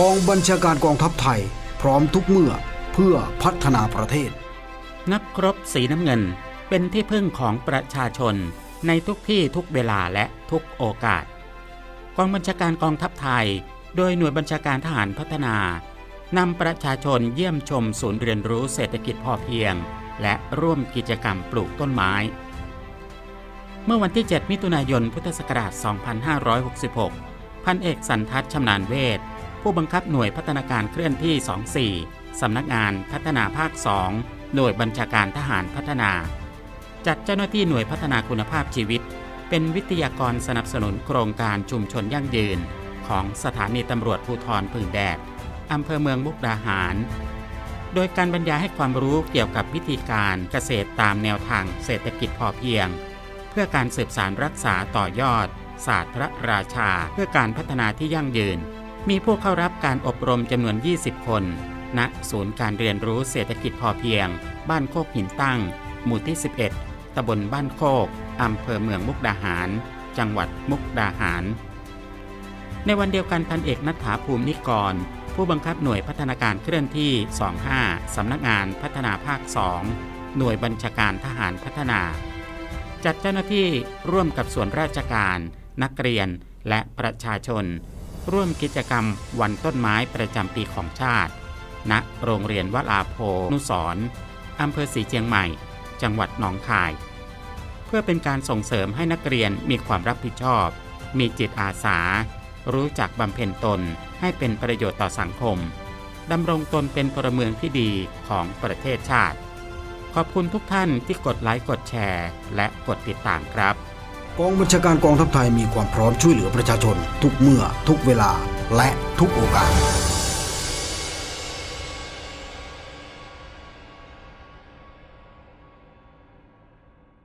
กองบัญชาการกองทัพไทย พร้อมทุกเมื่อเพื่อพัฒนาประเทศ นักครบสีน้ำเงินเป็นที่พึ่งของประชาชนในทุกที่ทุกเวลาและทุกโอกาส กองบัญชาการกองทัพไทย โดยหน่วยบัญชาการทหารพัฒนานำประชาชนเยี่ยมชมศูนย์เรียนรู้เศรษฐกิจพอเพียง และร่วมกิจกรรมปลูกต้นไม้ เมื่อวันที่ 7 มิถุนายนพุทธศักราช 2566 พันเอกสันทัศน์ชำนาญเวท ผู้บังคับหน่วยพัฒนาการเคลื่อนที่ 24 สำนักงานพัฒนาภาค 2 หน่วยบัญชาการทหารพัฒนา จัดเจ้าหน้าที่หน่วยพัฒนาคุณภาพชีวิต เป็นวิทยากรสนับสนุนโครงการชุมชนยั่งยืน ของสถานีตำรวจภูธรพึ่งแดดอำเภอเมืองมุกดาหาร โดยการบรรยายให้ความรู้เกี่ยวกับวิธีการเกษตรตามแนวทางเศรษฐกิจพอเพียง เพื่อการสืบสารรักษาต่อยอด ศาสตร์พระราชา เพื่อการพัฒนาที่ยั่งยืน มีผู้เข้ารับการอบรมจำนวน 20 คน ณ ศูนย์การเรียนรู้เศรษฐกิจพอเพียง บ้านโคกหินตั้ง หมู่ที่ 11 ตำบลบ้านโคก อำเภอเมืองมุกดาหาร จังหวัดมุกดาหาร ในวันเดียวกันพันเอกนัฐาภูมินิกร ผู้บังคับหน่วยพัฒนาการเคลื่อนที่ 25 สำนักงานพัฒนาภาค 2 หน่วยบัญชาการทหารพัฒนา จัดเจ้าหน้าที่ร่วมกับส่วนราชการ นักเรียนและประชาชน ร่วมกิจกรรมวันต้นไม้ประจำปีของชาติ ณ โรงเรียนวลาโพนุสร์อำเภอสีเชียงใหม่ จังหวัดหนองคาย เพื่อเป็นการส่งเสริมให้นักเรียนมีความรับผิดชอบ มีจิตอาสา รู้จักบำเพ็ญตนให้เป็นประโยชน์ต่อสังคมดำรงตนเป็นพลเมืองที่ดีของประเทศชาติ ขอบคุณทุกท่านที่กดไลค์กดแชร์ และกดติดตามครับ กองบัญชาการกองทัพไทยมีความพร้อมช่วยเหลือประชาชน ทุกเมื่อ ทุกเวลา และทุกโอกาส